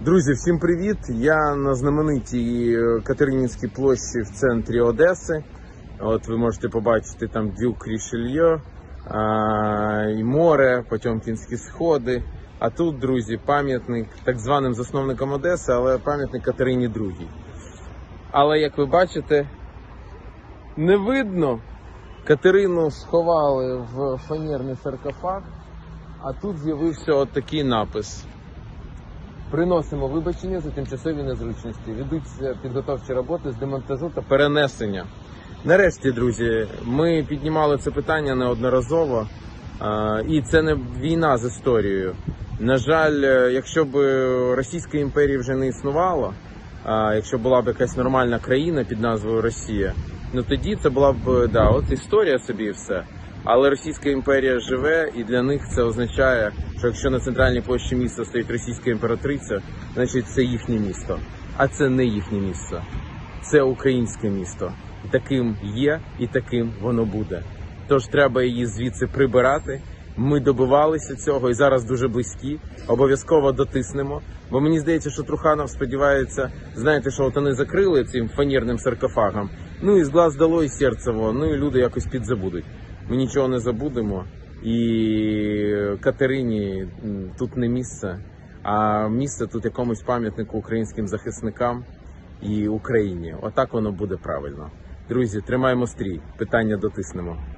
Друзі, всім привіт! Я на знаменитій е, Катеринінській площі в центрі Одеси. От ви можете побачити там дюк Рішельє, а, і море, Потьомкінські сходи. А тут, друзі, пам'ятник так званим засновникам Одеси, але пам'ятник Катерині II. Але як ви бачите, не видно. Катерину сховали в фанерний саркофаг, а тут з'явився от такий напис. Приносимо вибачення за тимчасові незручності. Ведуться підготовчі роботи з демонтажу та перенесення. Нарешті, друзі, ми піднімали це питання неодноразово, і це не війна з історією. На жаль, е, якщо б Російської імперії вже не існувало, якщо була б якась нормальна країна під назвою Росія, ну тоді це була б да, от історія собі і все. Але Російська імперія живе, і для них це означає, що якщо на центральній площі міста стоїть російська імператриця, значить це їхнє місто. А це не їхнє місто, це українське місто. Таким є, і таким воно буде. Тож треба її звідси прибирати. Ми добивалися цього і зараз дуже близькі. Обов'язково дотиснемо. Бо мені здається, що Труханов сподівається, знаєте, що от вони закрили цим фанірним саркофагом. Ну і з глаз дало, і серце вон, ну і люди якось підзабудуть. Ми нічого не забудемо. І Катерині тут не місце, а місце тут якомусь пам'ятнику українським захисникам і Україні. Отак воно буде правильно. Друзі, тримаємо стрій. Питання дотиснемо.